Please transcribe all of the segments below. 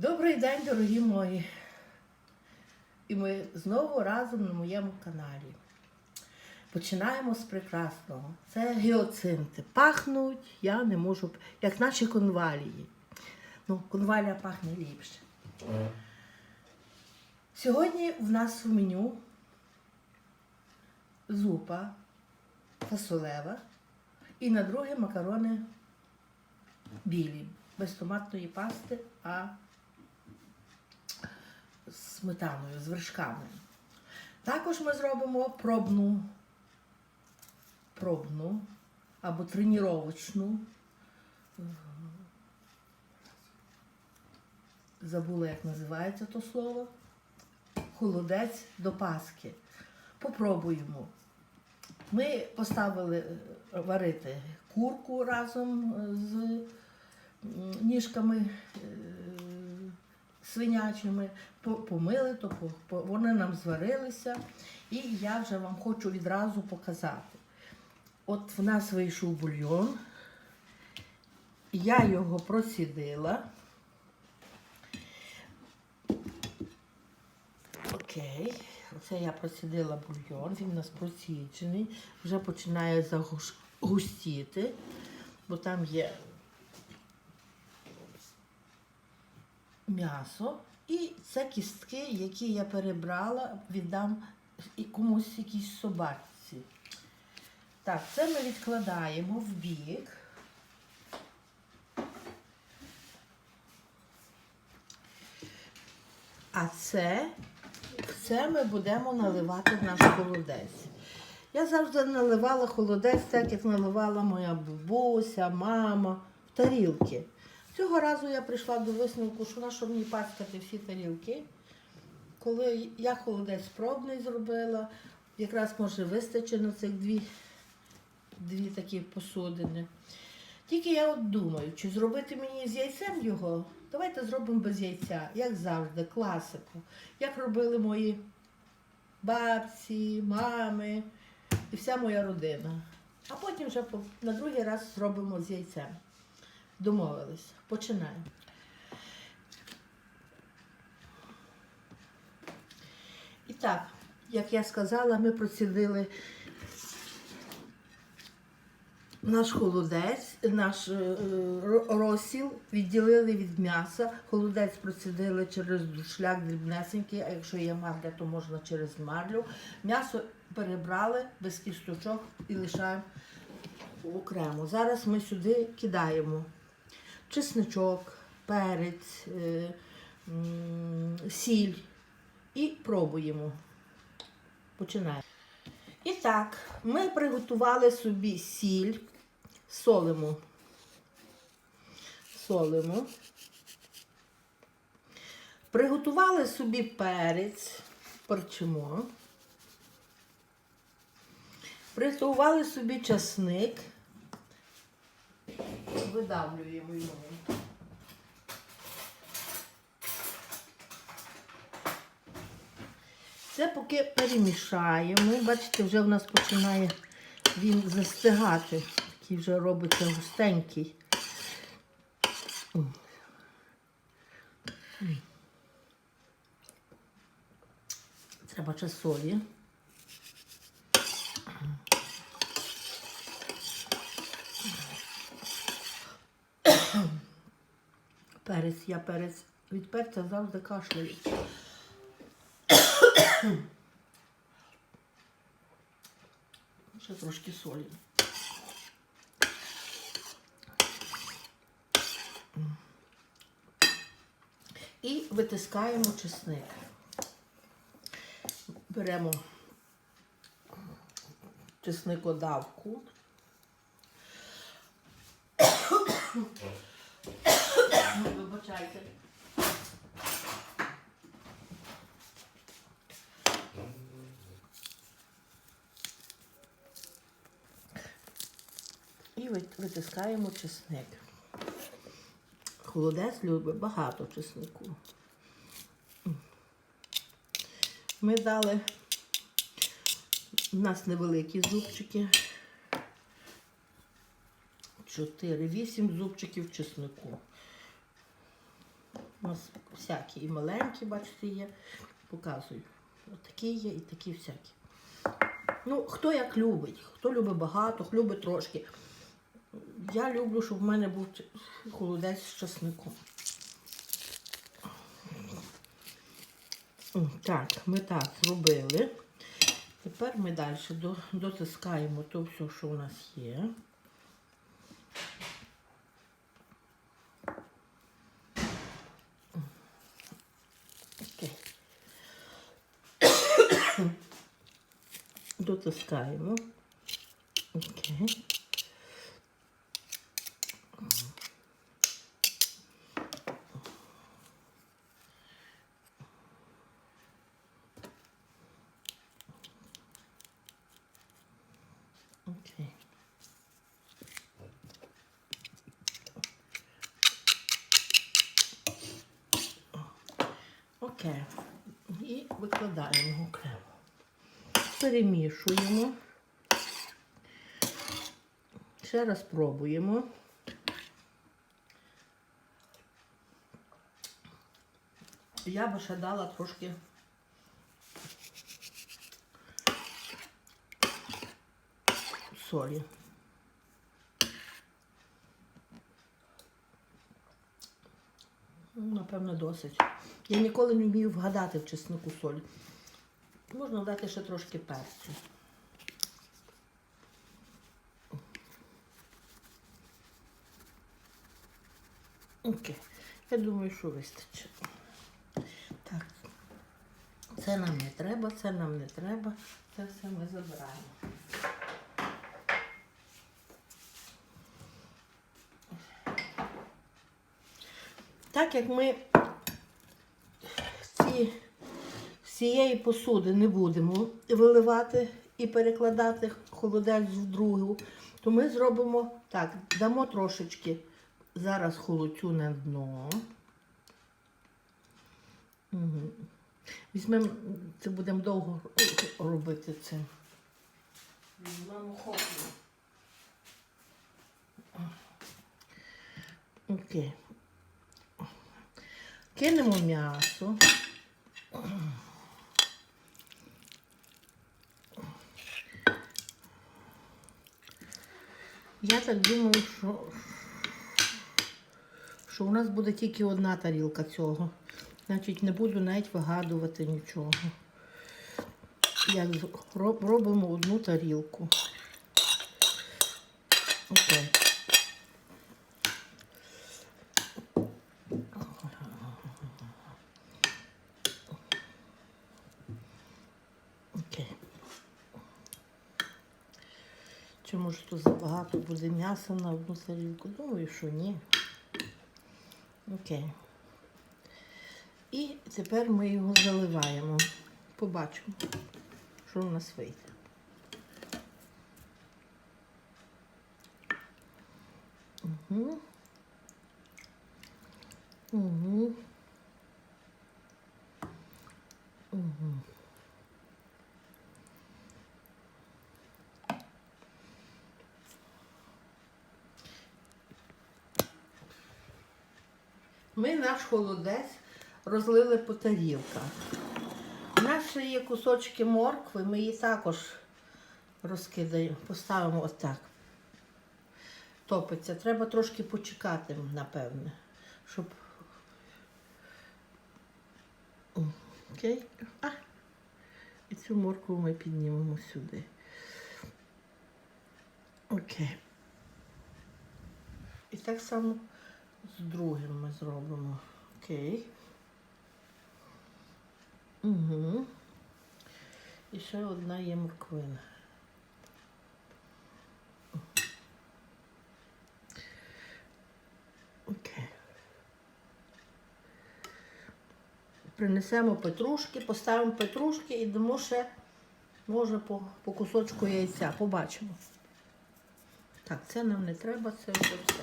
Добрий день, дорогі мої. І ми знову разом на моєму каналі. Починаємо з прекрасного. Це гіоцинти. Пахнуть, я не можу, як наші конвалії. Ну, конвалія пахне ліпше. Сьогодні в нас в меню зупа фасолева і на друге макарони білі, без томатної пасти, а з сметаною, з вершками. Також ми зробимо пробну, пробну або треніровочну. Забула, як називається то слово. Холодець до Паски. Попробуємо. Ми поставили е, варити курку разом е, з ніжками е, свинячими, помили, то вони нам зварилися. І я вже вам хочу відразу показати. От в нас вийшов бульйон. Я його просідила. Окей, оце я просідила бульйон, він у нас просіджений, вже починає загустіти, бо там є м'ясо. Це кістки, які я перебрала, віддам комусь якійсь собачці. Так, це ми відкладаємо в бік. А це, це ми будемо наливати в наш холодець. Я завжди наливала холодець, так як наливала моя бабуся, мама в тарілки. Цього разу я прийшла до висновку, що на що мені пачкати всі тарілки. Коли я холодець пробний зробила, якраз може вистачить на цих дві, дві такі посудини. Тільки я от думаю, чи зробити мені з яйцем його. Давайте зробимо без яйця, як завжди, класику. Як робили мої бабці, мами і вся моя родина. А потім вже на другий раз зробимо з яйцем. Домовились. Починаємо. І так, як я сказала, ми процідили наш холодець, наш е, розсіл відділили від м'яса. Холодець процідили через шлях дрібнесенький, а якщо є марля, то можна через марлю. М'ясо перебрали без кісточок і лишаємо окремо. Зараз ми сюди кидаємо чесничок, перець, е, сіль і пробуємо. Починаємо. І так, ми приготували собі сіль, солимо. Солимо. Приготували собі перець, перчимо. Приготували собі часник. Видавлюємо його. Це поки перемішаємо. Бачите, вже в нас починає він застигати. Такий вже робиться густенький. Треба ще солі. Перець, я перець від перця завжди кашляю. Ще трошки солі. І витискаємо чесник. Беремо чесникодавку. Вибачайте. І витискаємо чесник. Холодець любить багато чеснику. Ми дали, у нас невеликі зубчики. 4-8 зубчиків чеснику. У нас всякі і маленькі, бачите, є. Показую. От такі є і такі всякі. Ну, хто як любить, хто любить багато, хто любить трошки. Я люблю, щоб в мене був холодець з часником. Так, ми так зробили. Тепер ми далі дотискаємо то все, що у нас є. Окей. Дотискаємо. Окей. Окей. Окей. І викладаємо окремо. Перемішуємо. Ще раз пробуємо. Я би ще дала трошки солі. Напевно, досить. Я ніколи не вмію вгадати в чеснику солі. Можна дати ще трошки перцю. Окей. Я думаю, що вистачить. Так. Це нам не треба, це нам не треба. Це все ми забираємо. Так як ми ці, з цієї посуди не будемо виливати і перекладати холодець в другу, то ми зробимо так, дамо трошечки зараз холодцю на дно. Угу. Візьмемо, це будемо довго робити це. Візьмемо хоплю. Окей. Кинемо м'ясо. Я так думаю, що, що у нас буде тільки одна тарілка цього. Значить, не буду навіть вигадувати нічого. Як роб- робимо одну тарілку. Окей. Чи може тут буде на одну тарілку? Думаю, що ні. Окей. І тепер ми його заливаємо. Побачимо, що у нас вийде. Угу. Угу. Угу. Ми наш холодець розлили по тарілках. У нас ще є кусочки моркви, ми її також розкидаємо, поставимо отак. Топиться. Треба трошки почекати, напевне, щоб. Окей. А. І цю моркву ми піднімемо сюди. Окей. І так само з другим ми зробимо. Окей. Угу. І ще одна є морквина. Окей. Принесемо петрушки, поставимо петрушки і дамо ще, може, по, по кусочку яйця. Побачимо. Так, це нам не треба, це вже все.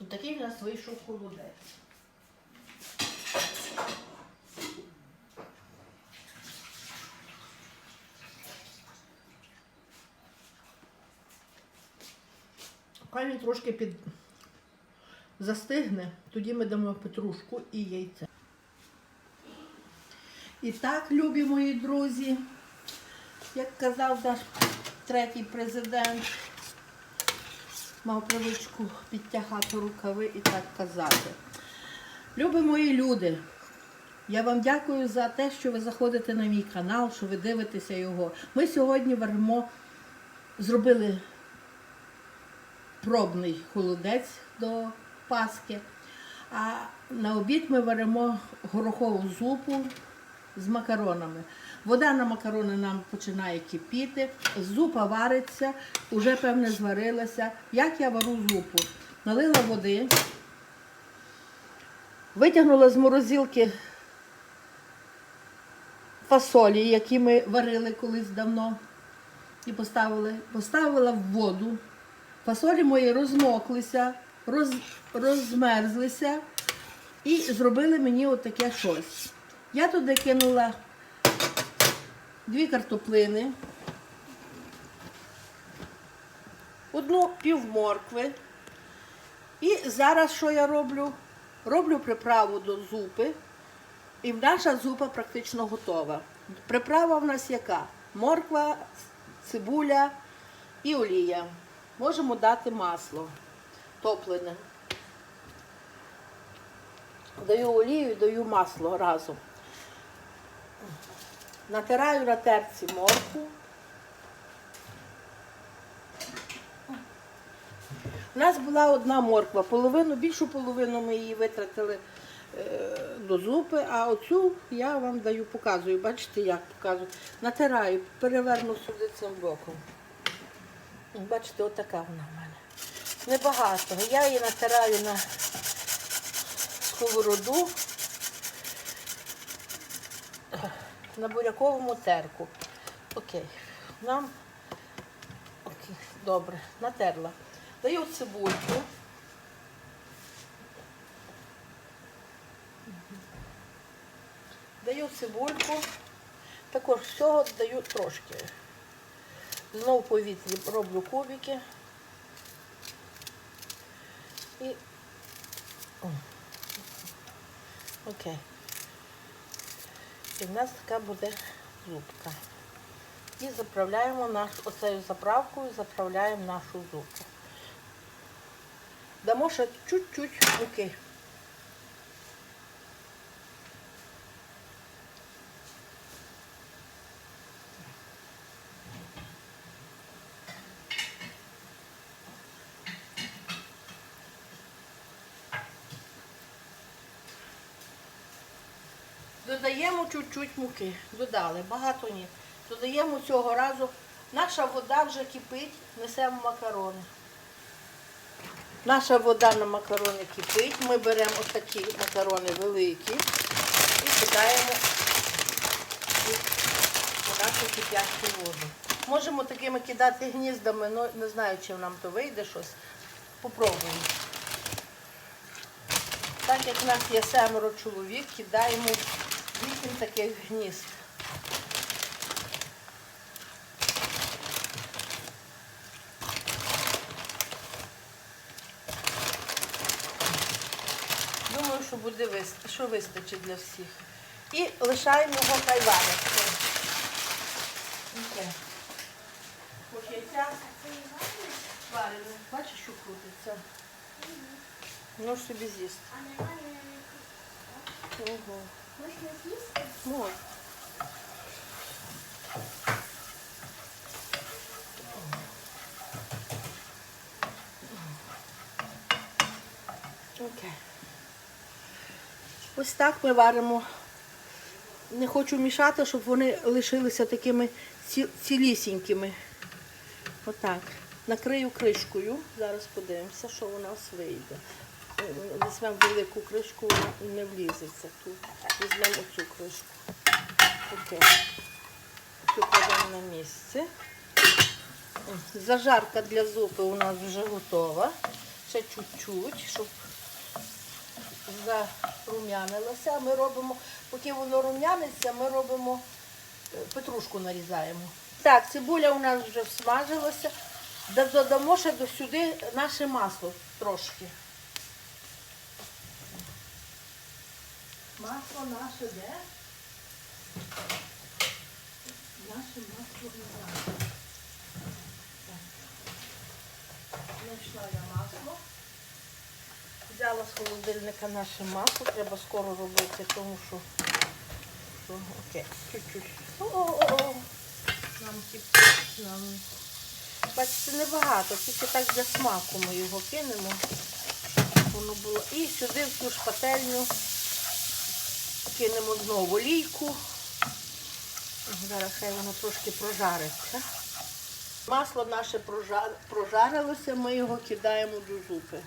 Ось такий в нас вийшов холодець. Хай він трошки під... застигне, тоді ми дамо петрушку і яйце. І так, любі мої друзі, як казав наш третій президент, мав привичку підтягати рукави і так казати. Любі мої люди, я вам дякую за те, що ви заходите на мій канал, що ви дивитеся його. Ми сьогодні варимо, зробили пробний холодець до Пасхи. А на обід ми варимо горохову зупу з макаронами. Вода на макарони нам починає кипіти, зупа вариться, вже певне зварилася. Як я вару зупу? Налила води, витягнула з морозилки фасолі, які ми варили колись давно, і поставили, поставила в воду. Фасолі мої розмоклися, роз, розмерзлися і зробили мені отаке щось. Я туди кинула дві картоплини, одну пів моркви. І зараз що я роблю? Роблю приправу до зупи. І наша зупа практично готова. Приправа в нас яка? Морква, цибуля і олія. Можемо дати масло топлене. Даю олію і даю масло разом. Натираю на терці моркву. У нас була одна морква, половину, більшу половину ми її витратили е, до зупи, а оцю я вам даю, показую. Бачите, як показую. Натираю, переверну сюди цим боком. Бачите, отака вона в мене. Небагато. Я її натираю на сковороду на буряковому терку. Окей. Нам окей, добре, натерла. Даю цибульку. Даю цибульку. Також всього даю трошки. Знову повітрі роблю кубики. І окей. І в нас така буде зубка. І заправляємо наш, оцею заправкою заправляємо нашу зубку. Дамо ще чуть-чуть муки. Додаємо чуть-чуть муки. Додали, багато ні. Додаємо цього разу. Наша вода вже кипить, несемо макарони. Наша вода на макарони кипить. Ми беремо отакі макарони великі і кидаємо у нашу кип'ящу воду. Можемо такими кидати гніздами, але не знаю, чи нам то вийде щось. Попробуємо. Так як в нас є семеро чоловік, кидаємо вісім таких гнізд. Думаю, що буде вис- що вистачить для всіх. І лишаємо його хай вариться. Ось яйця варимо. Бачиш, що крутиться? Ну собі з'їсти. Ого. Можна з'їсти? Можна. Окей. Ось так ми варимо. Не хочу мішати, щоб вони лишилися такими ці- цілісінькими. Отак. Накрию кришкою. Зараз подивимося, що у нас вийде. Візьмемо велику кришку, не влізеться тут. Візьмемо оцю кришку. Окей. Цю кладемо на місце. Зажарка для зупи у нас вже готова. Ще чуть-чуть, щоб зарум'янилося. Ми робимо, поки воно рум'яниться, ми робимо е, петрушку нарізаємо. Так, цибуля у нас вже всмажилася. Да- Додамо ще до сюди наше масло трошки. Масло наше де? Наше масло не. Знайшла я масло. Взяла з холодильника наше масло, треба скоро робити, тому що, окей, чуть-чуть. О-о-о. Нам нам. Бачите, небагато, тільки так для смаку ми його кинемо. Воно було. І сюди в цю шпательню кинемо знову олійку. Зараз хай воно трошки прожариться. Масло наше прожа- прожарилося, ми його кидаємо до зупи.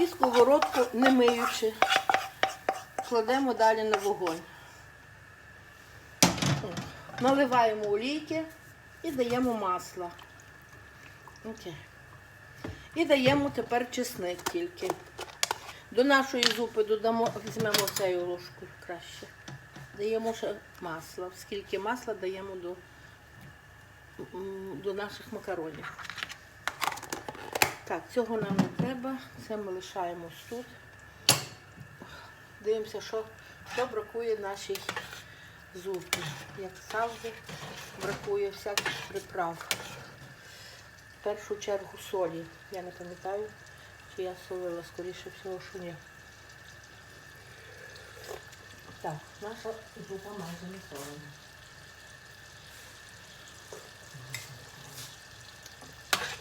І сковородку, не миючи, кладемо далі на вогонь. Наливаємо олійки і даємо масло. І даємо тепер чесник тільки. До нашої зупи додамо, візьмемо цією ложкою краще. Даємо ще масло. Скільки масла даємо до, до наших макаронів. Так, цього нам не треба. Це ми лишаємо тут. Дивимося, що, що бракує нашій зупі. Як завжди, бракує всяких приправ. В першу чергу солі. Я не пам'ятаю, чи я солила, скоріше всього, що ні. Так, наша зупа майже не солена.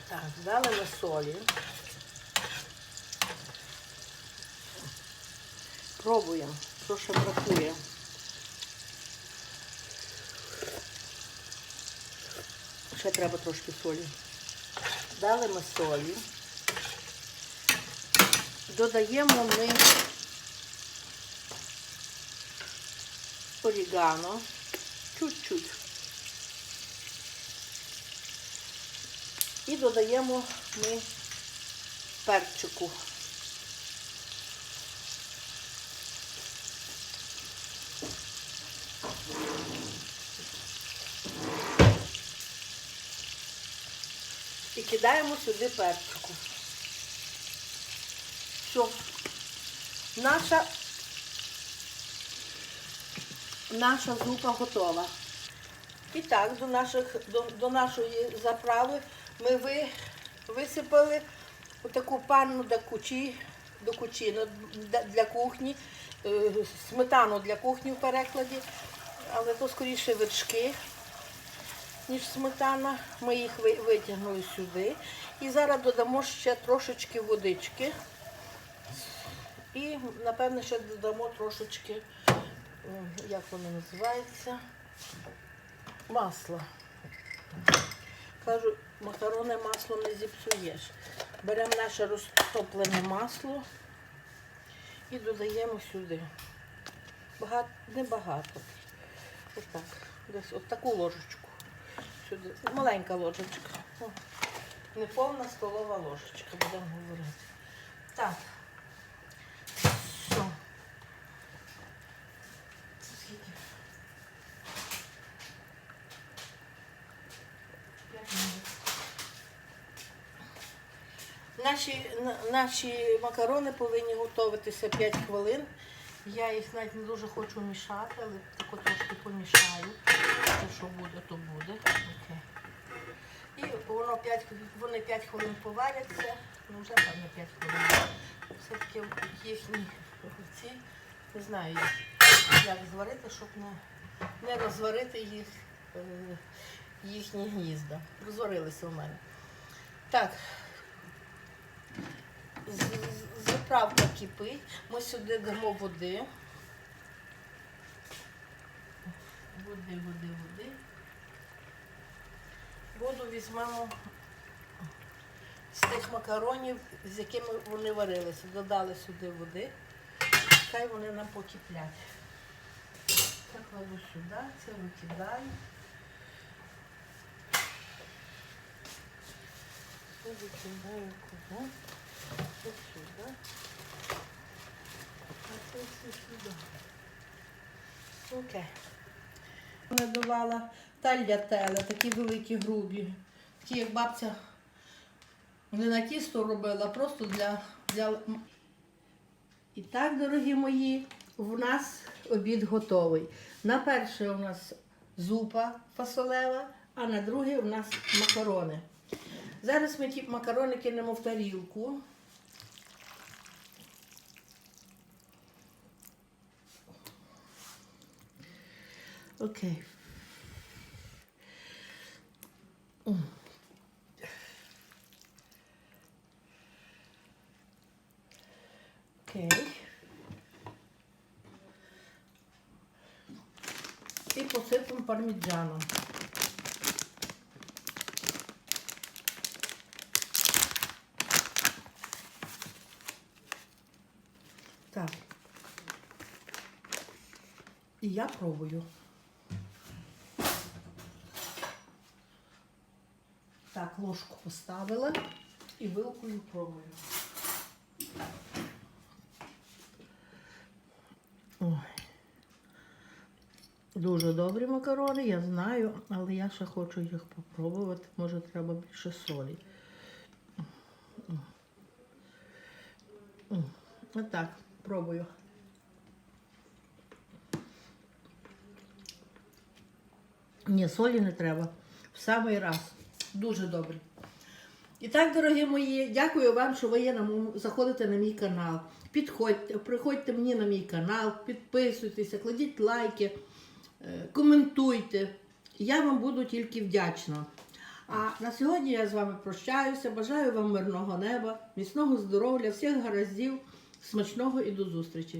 Так, дали ми солі. Пробуємо, що ще бракує. Ще треба трошки солі. Дали ми солі. Додаємо ми орігано. Чуть-чуть. І додаємо ми перчику. Кидаємо сюди перчику. Все. Наша, наша зупа готова. І так, до, наших, до, до нашої заправи ми ви, висипали таку панну до кучі, до кучі ну, для- кухні, е, сметану для кухні в перекладі, але то скоріше вершки, ніж сметана. Ми їх витягнули сюди. І зараз додамо ще трошечки водички. І, напевно, ще додамо трошечки, як воно називається, масла. Кажу, макарони масло не зіпсуєш. Беремо наше розтоплене масло і додаємо сюди. Багато, небагато. Отак. Десь от таку ложечку. Сюди. Маленька ложечка. О, Не столова ложечка, будемо говорити. Так. Все. Наші, наші макарони повинні готуватися 5 хвилин. Я їх навіть не дуже хочу мішати, але тако трошки помішаю. Що буде, то буде. І воно 5, вони 5 хвилин поваряться, ну вже там не 5 хвилин. Все-таки їхні ці, не знаю, як, зварити, щоб не, не розварити їх, е, їхні гнізда. Розварилися в мене. Так, заправка кипить. Ми сюди дамо води. Води, води, води. Воду візьмемо з тих макаронів, з якими вони варилися. Додали сюди води. Хай вони нам покиплять. Це кладу сюди, це викидаю. Це викидаю куди? Це сюди. А це все сюди. Окей. Надувала тальятеле, такі великі грубі. Такі, як бабця не на тісто робила, просто для, для. І так, дорогі мої, в нас обід готовий. На перше у нас зупа фасолева, а на друге у нас макарони. Зараз ми ті макарони кинемо в тарілку. Окей. М. Окей. І посипемо парміджаном. Так. І я пробую. Ложку поставила і вилкою пробую. Ой. Дуже добрі макарони, я знаю, але я ще хочу їх попробувати. Може, треба більше солі. Отак, пробую. Ні, солі не треба. В самий раз. Дуже добре. І так, дорогі мої, дякую вам, що ви є на заходите на мій канал. Підходьте, приходьте мені на мій канал, підписуйтеся, кладіть лайки, е, коментуйте. Я вам буду тільки вдячна. А на сьогодні я з вами прощаюся. Бажаю вам мирного неба, міцного здоров'я, всіх гараздів, смачного і до зустрічі.